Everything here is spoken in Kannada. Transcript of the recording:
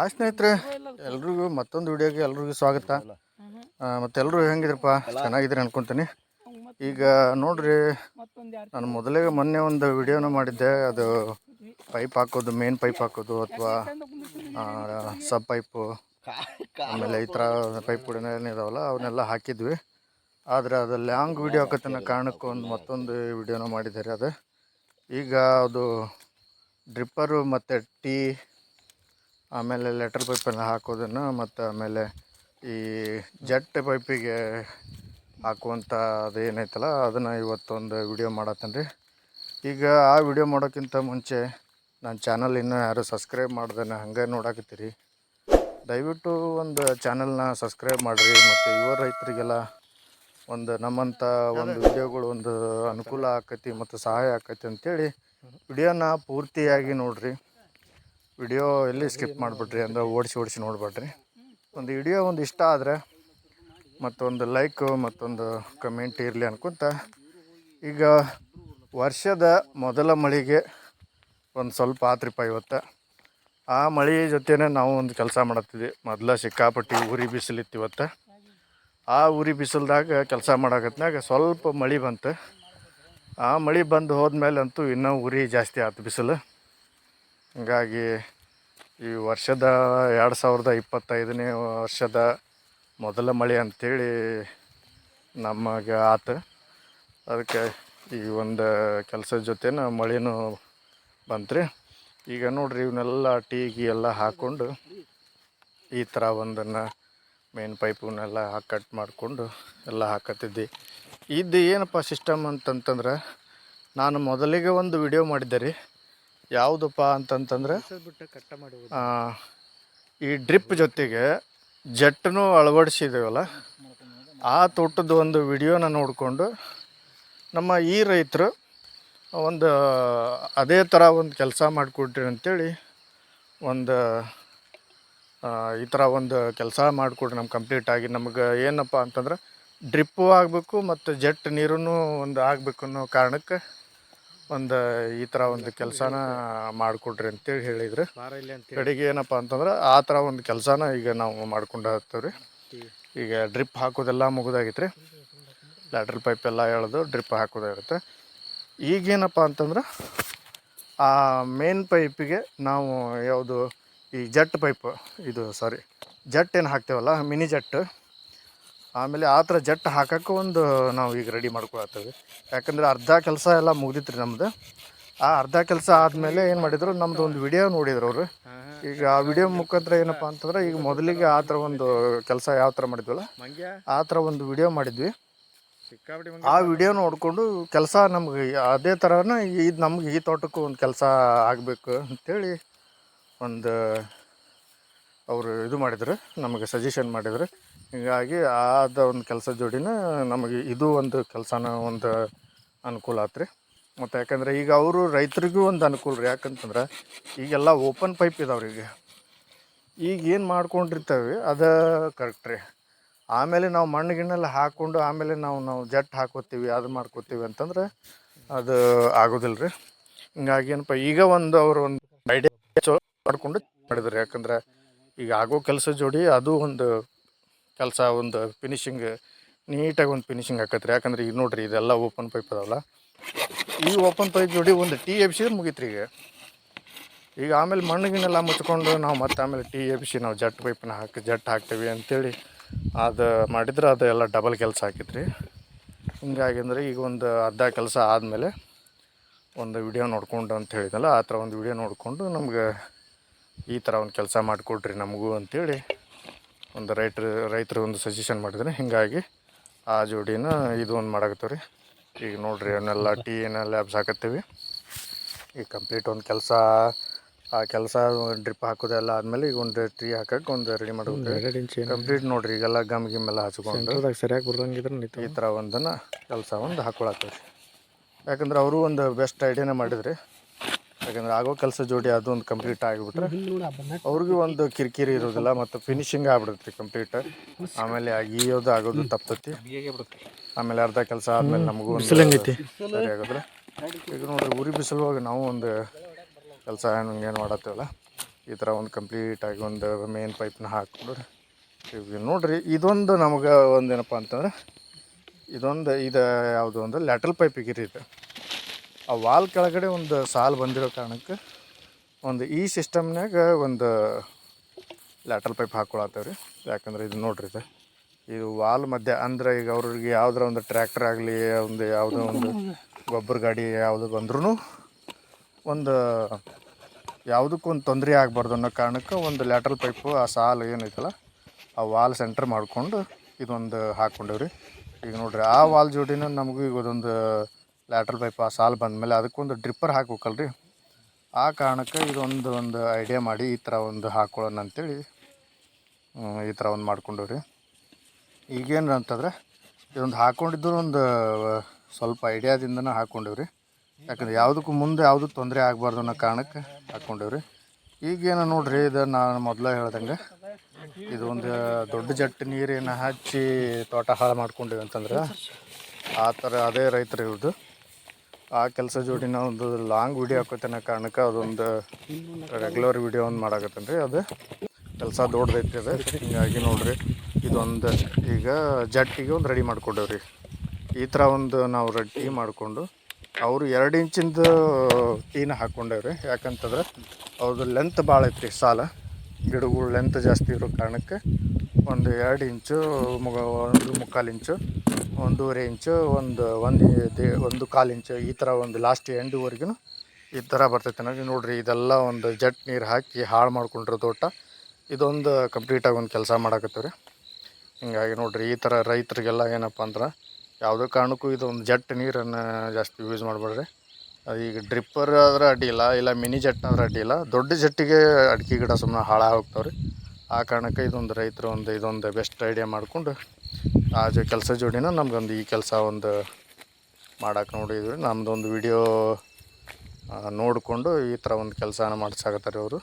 ಆ ಸ್ನೇಹಿತರೆ, ಎಲ್ರಿಗೂ ಮತ್ತೊಂದು ವಿಡಿಯೋಗೆ ಎಲ್ರಿಗೂ ಸ್ವಾಗತ. ಮತ್ತೆಲ್ಲರೂ ಹೆಂಗಿದ್ರಪ್ಪ? ಚೆನ್ನಾಗಿದ್ರೆ ಅನ್ಕೊಂತೀನಿ. ಈಗ ನೋಡ್ರಿ, ನಾನು ಮೊದಲೇ ಮೊನ್ನೆ ಒಂದು ವಿಡಿಯೋನ ಮಾಡಿದ್ದೆ. ಅದು ಪೈಪ್ ಹಾಕೋದು, ಮೇನ್ ಪೈಪ್ ಹಾಕೋದು ಅಥವಾ ಸಬ್ ಪೈಪು, ಆಮೇಲೆ ಈ ಥರ ಪೈಪ್ ಏನಿದಾವಲ್ಲ ಅವನ್ನೆಲ್ಲ ಹಾಕಿದ್ವಿ. ಆದರೆ ಅದು ಲ್ಯಾಂಗ್ ವಿಡಿಯೋ ಹಾಕತ್ತನ್ನ ಕಾರಣಕ್ಕೆ ಒಂದು ಮತ್ತೊಂದು ವಿಡಿಯೋನ ಮಾಡಿದ್ದಾರೆ ಅದು. ಈಗ ಅದು ಡ್ರಿಪ್ಪರು ಮತ್ತು ಟೀ ಆಮೇಲೆ ಲೆಟರ್ ಪೈಪನ್ನು ಹಾಕೋದನ್ನು ಮತ್ತು ಆಮೇಲೆ ಈ ಜಟ್ ಪೈಪಿಗೆ ಹಾಕುವಂಥ ಅದು ಏನೈತಲ್ಲ ಅದನ್ನು ಇವತ್ತೊಂದು ವಿಡಿಯೋ ಮಾಡತ್ತೇನೆ ರೀ ಈಗ ಆ ವಿಡಿಯೋ ಮಾಡೋಕ್ಕಿಂತ ಮುಂಚೆ ನನ್ನ ಚಾನಲ್ ಇನ್ನೂ ಯಾರು ಸಬ್ಸ್ಕ್ರೈಬ್ ಮಾಡ್ದೇನೆ ಹಂಗೆ ನೋಡಾಕತ್ತೀರಿ. ದಯವಿಟ್ಟು ಒಂದು ಚಾನಲ್ನ ಸಬ್ಸ್ಕ್ರೈಬ್ ಮಾಡಿರಿ ಮತ್ತು ಯುವ ರೈತರಿಗೆಲ್ಲ ಒಂದು ನಮ್ಮಂಥ ಒಂದು ವಿಡಿಯೋಗಳು ಒಂದು ಅನುಕೂಲ ಆಕತಿ ಮತ್ತು ಸಹಾಯ ಆಕತಿ ಅಂತೇಳಿ ವಿಡಿಯೋನ ಪೂರ್ತಿಯಾಗಿ ನೋಡಿರಿ. ವಿಡಿಯೋ ಎಲ್ಲಿ ಸ್ಕಿಪ್ ಮಾಡಿಬಿಟ್ರಿ ಅಂದ್ರೆ ಓಡಿಸಿ ಓಡಿಸಿ ನೋಡ್ಬೇಡ್ರಿ. ಒಂದು ವಿಡಿಯೋ ಒಂದು ಇಷ್ಟ ಆದರೆ ಮತ್ತೊಂದು ಲೈಕು, ಮತ್ತೊಂದು ಕಮೆಂಟ್ ಇರಲಿ ಅನ್ಕೊಂತ. ಈಗ ವರ್ಷದ ಮೊದಲ ಮಳೆಗೆ ಒಂದು ಸ್ವಲ್ಪ ಆತ್ರಿಪ ಇವತ್ತು. ಆ ಮಳೆ ಜೊತೆನೇ ನಾವು ಒಂದು ಕೆಲಸ ಮಾಡತ್ತಿದ್ವಿ. ಮೊದಲ ಸಿಕ್ಕಾಪಟ್ಟಿ ಉರಿ ಬಿಸಿಲಿತ್ತು ಇವತ್ತು. ಆ ಉರಿ ಬಿಸಿಲ್ದಾಗ ಕೆಲಸ ಮಾಡಕತ್ನಾಗ ಸ್ವಲ್ಪ ಮಳೆ ಬಂತು. ಆ ಮಳೆ ಬಂದು ಹೋದ್ಮೇಲೆ ಅಂತೂ ಇನ್ನೂ ಉರಿ ಜಾಸ್ತಿ ಆಯ್ತು ಬಿಸಿಲು. ಹೀಗಾಗಿ ಈ ವರ್ಷದ ಎರಡು ಸಾವಿರದ ಇಪ್ಪತ್ತೈದನೇ ವರ್ಷದ ಮೊದಲ ಮಳೆ ಅಂಥೇಳಿ ನಮಗೆ ಆತು. ಅದಕ್ಕೆ ಈ ಒಂದು ಕೆಲಸದ ಜೊತೆನ ಮಳೆನೂ ಬಂತ್ರಿ. ಈಗ ನೋಡ್ರಿ ಇವನ್ನೆಲ್ಲ ಗೀ ಎಲ್ಲ ಹಾಕ್ಕೊಂಡು ಈ ಥರ ಒಂದನ್ನು ಮೇನ್ ಪೈಪನ್ನೆಲ್ಲ ಹಾಕಿ ಕಟ್ ಮಾಡಿಕೊಂಡು ಎಲ್ಲ ಹಾಕತ್ತಿದ್ದೆ. ಇದು ಏನಪ್ಪ ಸಿಸ್ಟಮ್ ಅಂತಂತಂದ್ರೆ ನಾನು ಮೊದಲಿಗೆ ಒಂದು ವಿಡಿಯೋ ಮಾಡಿದ್ದೆ ರೀ. ಯಾವುದಪ್ಪ ಅಂತಂತಂದ್ರೆ ಈ ಡ್ರಿಪ್ ಜೊತೆಗೆ ಜೆಟ್ಟನ್ನು ಅಳವಡಿಸಿದ್ದೇವಲ್ಲ ಆ ತೋಟದ ಒಂದು ವಿಡಿಯೋನ ನೋಡಿಕೊಂಡು ನಮ್ಮ ಈ ರೈತರು ಒಂದು ಅದೇ ಥರ ಒಂದು ಕೆಲಸ ಮಾಡಿಕೊಡ್ರಿ ಅಂತೇಳಿ ಒಂದು ಈ ಥರ ಒಂದು ಕೆಲಸ ಮಾಡಿಕೊಡ್ರಿ ನಮ್ಮ ಕಂಪ್ಲೀಟಾಗಿ ನಮ್ಗೆ ಏನಪ್ಪ ಅಂತಂದ್ರೆ ಡ್ರಿಪ್ಪು ಆಗಬೇಕು ಮತ್ತು ಜೆಟ್ ನೀರೂ ಒಂದು ಆಗಬೇಕು ಅನ್ನೋ ಕಾರಣಕ್ಕೆ ಒಂದು ಈ ಥರ ಒಂದು ಕೆಲಸನ ಮಾಡಿಕೊಡ್ರಿ ಅಂತೇಳಿ ಹೇಳಿದ್ರು. ಕಡೆಗೆ ಏನಪ್ಪ ಅಂತಂದ್ರೆ ಆ ಥರ ಒಂದು ಕೆಲಸನ ಈಗ ನಾವು ಮಾಡ್ಕೊಂಡು ರೀ ಈಗ ಡ್ರಿಪ್ ಹಾಕೋದೆಲ್ಲ ಮುಗಿದಾಗಿತ್ತು ರೀ ಲ್ಯಾಟ್ರಲ್ ಪೈಪ್ ಎಲ್ಲ ಎಳೆದು ಡ್ರಿಪ್ ಹಾಕೋದಾಗಿರುತ್ತೆ ಈಗೇನಪ್ಪ ಅಂತಂದ್ರೆ ಆ ಮೇನ್ ಪೈಪಿಗೆ ನಾವು ಯಾವುದು ಈ ಜಟ್ ಪೈಪ್ ಇದು ಸಾರಿ ಜಟ್ ಏನು ಹಾಕ್ತೇವಲ್ಲ ಮಿನಿ ಜಟ್. ಆಮೇಲೆ ಆ ಥರ ಜಟ್ ಹಾಕೋಕ್ಕೂ ಒಂದು ನಾವು ಈಗ ರೆಡಿ ಮಾಡ್ಕೊಳತ್ತೇವೆ. ಯಾಕಂದರೆ ಅರ್ಧ ಕೆಲಸ ಎಲ್ಲ ಮುಗ್ದಿತ್ತು ರೀ ನಮ್ದು. ಆ ಅರ್ಧ ಕೆಲಸ ಆದಮೇಲೆ ಏನು ಮಾಡಿದ್ರು ನಮ್ದು ಒಂದು ವಿಡಿಯೋ ನೋಡಿದ್ರು ಅವರು. ಈಗ ಆ ವಿಡಿಯೋ ಮುಖಾಂತರ ಏನಪ್ಪ ಅಂತಂದ್ರೆ ಈಗ ಮೊದಲಿಗೆ ಆ ಥರ ಒಂದು ಕೆಲಸ ಯಾವ ಥರ ಮಾಡಿದ್ವಲ್ಲ? ಆ ಥರ ಒಂದು ವಿಡಿಯೋ ಮಾಡಿದ್ವಿ. ಆ ವಿಡಿಯೋ ನೋಡಿಕೊಂಡು ಕೆಲಸ ನಮ್ಗೆ ಅದೇ ಥರನ ಇದು ನಮ್ಗೆ ಈ ತೋಟಕ್ಕೂ ಒಂದು ಕೆಲಸ ಆಗಬೇಕು ಅಂಥೇಳಿ ಒಂದು ಅವರು ಇದು ಮಾಡಿದ್ರು ನಮಗೆ ಸಜೆಷನ್ ಮಾಡಿದ್ರು. ಹೀಗಾಗಿ ಆದ ಒಂದು ಕೆಲಸ ಜೋಡಿನ ನಮಗೆ ಇದು ಒಂದು ಕೆಲಸನ ಒಂದು ಅನುಕೂಲ ಆತ್ರಿ. ಮತ್ತು ಯಾಕಂದ್ರೆ ಈಗ ಅವರು ರೈತರಿಗೂ ಒಂದು ಅನುಕೂಲ ರೀ. ಯಾಕಂತಂದ್ರೆ ಈಗೆಲ್ಲ ಓಪನ್ ಪೈಪ್ ಇದಾವ್ರಿ ಈಗ. ಈಗ ಏನು ಮಾಡ್ಕೊಂಡಿರ್ತೇವೆ ಅದು ಕರೆಕ್ಟ್ ರೀ. ಆಮೇಲೆ ನಾವು ಮಣ್ಣು ಗಿಣ್ಣೆಲ್ಲ ಹಾಕ್ಕೊಂಡು ಆಮೇಲೆ ನಾವು ನಾವು ಜಟ್ ಹಾಕೋತೀವಿ, ಅದು ಮಾಡ್ಕೋತೀವಿ ಅಂತಂದ್ರೆ ಅದು ಆಗೋದಿಲ್ಲ ರೀ. ಹಿಂಗಾಗಿ ಏನಪ್ಪ, ಈಗ ಒಂದು ಅವರು ಒಂದು ಐಡಿಯಾ ಮಾಡ್ಕೊಂಡು ಮಾಡಿದ್ರು ಯಾಕಂದ್ರೆ ಈಗ ಆಗೋ ಕೆಲಸ ಜೋಡಿ ಅದು ಒಂದು ಕೆಲಸ ಒಂದು ಫಿನಿಶಿಂಗ್ ನೀಟಾಗಿ ಒಂದು ಫಿನಿಶಿಂಗ್ ರೀ ಯಾಕಂದ್ರೆ ಈಗ ನೋಡ್ರಿ ಇದೆಲ್ಲ ಓಪನ್ ಪೈಪ್ ಅದಾವಲ್ಲ. ಈ ಓಪನ್ ಪೈಪ್ ಜೋಡಿ ಒಂದು ಟೀ ಎಬ್ಸಿದ್ರೆ ಮುಗೀತ್ರಿ ಈಗ. ಈಗ ಆಮೇಲೆ ಮಣ್ಣಿಗೆನೆಲ್ಲ ಮುಚ್ಕೊಂಡು ನಾವು ಮತ್ತೆ ಆಮೇಲೆ ಟಿ ಎಫ್ ಸಿ ನಾವು ಜಟ್ ಪೈಪನ್ನ ಹಾಕಿ, ಜಟ್ ಹಾಕ್ತೀವಿ ಅಂತೇಳಿ ಅದು ಮಾಡಿದ್ರೆ ಅದು ಎಲ್ಲ ಡಬಲ್ ಕೆಲಸ ಹಾಕಿದ್ರಿ ಹಿಂಗಾಗಿ ಅಂದರೆ ಈಗ ಒಂದು ಅರ್ಧ ಕೆಲಸ ಆದಮೇಲೆ ಒಂದು ವಿಡಿಯೋ ನೋಡಿಕೊಂಡು ಅಂತ ಹೇಳಿದ್ನಲ್ಲ, ಆ ಥರ ಒಂದು ವಿಡಿಯೋ ನೋಡಿಕೊಂಡು ನಮ್ಗೆ ಈ ಥರ ಒಂದು ಕೆಲಸ ಮಾಡಿಕೊಡ್ರಿ ನಮಗೂ ಅಂತೇಳಿ ಒಂದು ರೈತರು ರೈತರು ಒಂದು ಸಜೆಷನ್ ಮಾಡಿದ್ರೆ. ಹಿಂಗಾಗಿ ಆ ಜೋಡಿನ ಇದು ಒಂದು ಮಾಡಾಕತ್ತೀವಿ ರೀ ಈಗ ನೋಡ್ರಿ ಅವನ್ನೆಲ್ಲ ಟೀ ಏನ ಲ್ಯಾಬ್ಸ್ ಹಾಕತ್ತೀವಿ. ಈಗ ಕಂಪ್ಲೀಟ್ ಒಂದು ಕೆಲಸ ಆ ಕೆಲಸ ಡ್ರಿಪ್ ಹಾಕೋದೆಲ್ಲ ಆದಮೇಲೆ ಈಗ ಒಂದು ಟೀ ಹಾಕಕ್ಕೆ ಒಂದು ರೆಡಿ ಮಾಡ್ಬೇಕು ಕಂಪ್ಲೀಟ್ ನೋಡ್ರಿ ಈಗೆಲ್ಲ ಗಮ್ ಗಿಮ್ ಎಲ್ಲ ಹಚ್ಕೊಂಡು ಸರಿಯಾಗಿ ಬರ್ದಂಗಿದ್ರೆ ಈ ಥರ ಒಂದನ್ನು ಕೆಲಸ ಒಂದು ಹಾಕೊಳತ್ತವ್ರಿ ಯಾಕಂದ್ರೆ ಅವರು ಒಂದು ಬೆಸ್ಟ್ ಐಡಿಯಾನೇ ಮಾಡಿದ್ರಿ. ಯಾಕಂದ್ರೆ ಆಗೋ ಕೆಲಸ ಜೋಡಿ ಅದು ಒಂದು ಕಂಪ್ಲೀಟ್ ಆಗಿಬಿಟ್ರೆ ಅವ್ರಿಗೂ ಒಂದು ಕಿರಿಕಿರಿ ಇರೋದಿಲ್ಲ ಮತ್ತು ಫಿನಿಶಿಂಗ್ ಆಗ್ಬಿಡುತ್ತೆ ಕಂಪ್ಲೀಟ್ ಆಮೇಲೆ ಅಗಿಯೋದು ಆಗೋದು ತಪ್ತತಿ. ಆಮೇಲೆ ಅರ್ಧ ಕೆಲಸ ಆದ್ಮೇಲೆ ನಮಗೂ ಒಂದು ಸರಿ ಆಗೋದ್ರೆ ಈಗ ನೋಡ್ರಿ ಉರಿ ಬಿಸಿಲುವಾಗ ನಾವು ಒಂದು ಕೆಲಸ ಏನು ಏನು ಮಾಡತ್ತೇವಲ್ಲ? ಈ ಥರ ಒಂದು ಕಂಪ್ಲೀಟಾಗಿ ಒಂದು ಮೇನ್ ಪೈಪ್ನ ಹಾಕ್ಕೊಂಡು ಈಗ ನೋಡಿರಿ ಇದೊಂದು ನಮಗೆ ಒಂದೇನಪ್ಪ ಅಂತಂದ್ರೆ ಇದೊಂದು ಇದು ಯಾವುದು ಒಂದು ಲ್ಯಾಟ್ರಲ್ ಪೈಪಿಗೆ ರೀ ಇದು ಆ ವಾಲ್ ಕೆಳಗಡೆ ಒಂದು ಸಾಲು ಬಂದಿರೋ ಕಾರಣಕ್ಕೆ ಒಂದು ಈ ಸಿಸ್ಟಮ್ನಾಗ ಒಂದು ಲ್ಯಾಟ್ರಲ್ ಪೈಪ್ ಹಾಕ್ಕೊಳತ್ತೇವೆ ರೀ ಯಾಕಂದ್ರೆ ಇದು ನೋಡ್ರಿ ಇದು. ಇದು ವಾಲ್ ಮಧ್ಯೆ ಅಂದ್ರೆ ಈಗ ಅವ್ರಿಗೆ ಯಾವ್ದಾರ ಒಂದು ಟ್ರ್ಯಾಕ್ಟರ್ ಆಗಲಿ, ಒಂದು ಯಾವುದೋ ಒಂದು ಗೊಬ್ಬರ ಗಾಡಿ ಯಾವುದು ಬಂದ್ರೂ ಒಂದು ಯಾವುದಕ್ಕೂ ಒಂದು ತೊಂದರೆ ಆಗಬಾರ್ದು ಅನ್ನೋ ಕಾರಣಕ್ಕೆ ಒಂದು ಲ್ಯಾಟ್ರಲ್ ಪೈಪು, ಆ ಸಾಲು ಏನೈತಲ್ಲ, ಆ ವಾಲ್ ಸೆಂಟರ್ ಮಾಡಿಕೊಂಡು ಇದೊಂದು ಹಾಕ್ಕೊಂಡೇವ್ರಿ ಈಗ ನೋಡ್ರಿ, ಆ ವಾಲ್ ಜೋಡಿನ ನಮಗೂ ಈಗ ಅದೊಂದು ಲ್ಯಾಟ್ರಲ್ ಪೈಪ್ ಆ ಸಾಲು ಬಂದಮೇಲೆ ಅದಕ್ಕೊಂದು ಡ್ರಿಪ್ಪರ್ ಹಾಕ್ಬೇಕಲ್ರಿ? ಆ ಕಾರಣಕ್ಕೆ ಇದೊಂದು ಒಂದು ಐಡಿಯಾ ಮಾಡಿ ಈ ಥರ ಒಂದು ಹಾಕೊಳ್ಳೋಣ ಅಂತೇಳಿ ಈ ಥರ ಒಂದು ಮಾಡ್ಕೊಂಡೇವ್ರಿ. ಈಗೇನು ಅಂತಂದ್ರೆ, ಇದೊಂದು ಹಾಕ್ಕೊಂಡಿದ್ದು ಒಂದು ಸ್ವಲ್ಪ ಐಡಿಯಾದಿಂದನೇ ಹಾಕ್ಕೊಂಡೇವ್ರಿ ಯಾಕಂದ್ರೆ ಯಾವುದಕ್ಕೂ ಮುಂದೆ ಯಾವುದು ತೊಂದರೆ ಆಗಬಾರ್ದು ಅನ್ನೋ ಕಾರಣಕ್ಕೆ ಹಾಕ್ಕೊಂಡೇವ್ರಿ ಈಗೇನು ನೋಡ್ರಿ, ಇದು ನಾನು ಮೊದಲೇ ಹೇಳ್ದಂಗೆ, ಇದು ಒಂದು ದೊಡ್ಡ ಜಟ್ಟು ನೀರಿನ ಹಚ್ಚಿ ತೋಟ ಹಾಳು ಮಾಡ್ಕೊಂಡಿವಿ ಅಂತಂದ್ರೆ, ಆ ಥರ ಅದೇ ರೈತರು ಇವ್ರದ್ದು ಆ ಕೆಲಸ ಜೋಡಿ ನಾವು ಒಂದು ಲಾಂಗ್ ವಿಡಿಯೋ ಹಾಕೋತನ ಕಾರಣಕ್ಕೆ ಅದೊಂದು ರೆಗ್ಯುಲರ್ ವಿಡಿಯೋ ಒಂದು ಮಾಡಾಕತ್ತೇನೆ ರೀ ಅದು. ಕೆಲಸ ದೊಡ್ಡದೈತಿ ಅದು. ಹಿಂಗಾಗಿ ನೋಡ್ರಿ, ಇದೊಂದು ಈಗ ಜಟ್ಟಿಗೆ ಒಂದು ರೆಡಿ ಮಾಡ್ಕೊಂಡೇವ್ರಿ. ಈ ಥರ ಒಂದು ನಾವು ರೆಡಿ ಮಾಡಿಕೊಂಡು ಅವರು ಎರಡು ಇಂಚಿಂದು ಟೀನ ಹಾಕ್ಕೊಂಡೇವ್ರಿ ಯಾಕಂತಂದ್ರೆ ಅವ್ರದ್ದು ಲೆಂತ್ ಭಾಳ ಐತ್ರಿ ಸಾಲ. ಗಿಡಗಳು ಲೆಂತ್ ಜಾಸ್ತಿ ಇರೋ ಕಾರಣಕ್ಕೆ ಒಂದು ಎರಡು ಇಂಚು ಮುಗ, ಒಂದು ಮುಕ್ಕಾಲು ಇಂಚು ಒಂದೂವರೆ ಇಂಚು, ಒಂದು ಒಂದು ಒಂದು ಕಾಲು ಇಂಚು, ಈ ಥರ ಒಂದು ಲಾಸ್ಟ್ ಎಂಡ್ವರೆಗೂ ಈ ಥರ ಬರ್ತೈತೆ ನನಗೆ ನೋಡಿರಿ, ಇದೆಲ್ಲ ಒಂದು ಜಟ್ ನೀರು ಹಾಕಿ ಹಾಳು ಮಾಡ್ಕೊಂಡ್ರೆ ತೋಟ. ಇದೊಂದು ಕಂಪ್ಲೀಟಾಗಿ ಒಂದು ಕೆಲಸ ಮಾಡಾಕತ್ತೀವಿ ರೀ ಹಿಂಗಾಗಿ ನೋಡಿರಿ, ಈ ಥರ ರೈತರಿಗೆಲ್ಲ ಏನಪ್ಪ ಅಂದ್ರೆ ಯಾವುದೇ ಕಾರಣಕ್ಕೂ ಇದೊಂದು ಜಟ್ ನೀರನ್ನು ಜಾಸ್ತಿ ಯೂಸ್ ಮಾಡಬೇಡ್ರಿ. ಈಗ ಡ್ರಿಪ್ಪರ್ ಆದ್ರೆ ಅಡ್ಡಿ ಇಲ್ಲ ಮಿನಿ ಜಟ್ ಆದ್ರೆ ಅಡ್ಡಿ ಇಲ್ಲ. ದೊಡ್ಡ ಜಟ್ಟಿಗೆ ಅಡಿಕೆ ಗಿಡ ಸುಮ್ಮನೆ ಹಾಳಾಗಿ ಹೋಗ್ತಾವ್ರಿ. ಆ ಕಾರಣಕ್ಕೆ ಇದೊಂದು ರೈತರು ಒಂದು ಇದೊಂದು ಬೆಸ್ಟ್ ಐಡಿಯಾ ಮಾಡಿಕೊಂಡು ಆ ಜೊ ಕೆಲಸ ಜೋಡಿನ ನಮ್ಗೊಂದು ಈ ಕೆಲಸ ಒಂದು ಮಾಡಕ್ಕೆ ನೋಡಿದ್ವಿ. ನಮ್ಮದೊಂದು ವಿಡಿಯೋ ನೋಡಿಕೊಂಡು ಈ ಥರ ಒಂದು ಕೆಲಸನ ಮಾಡಿಸಾಕತ್ತಾರೆ ಅವರು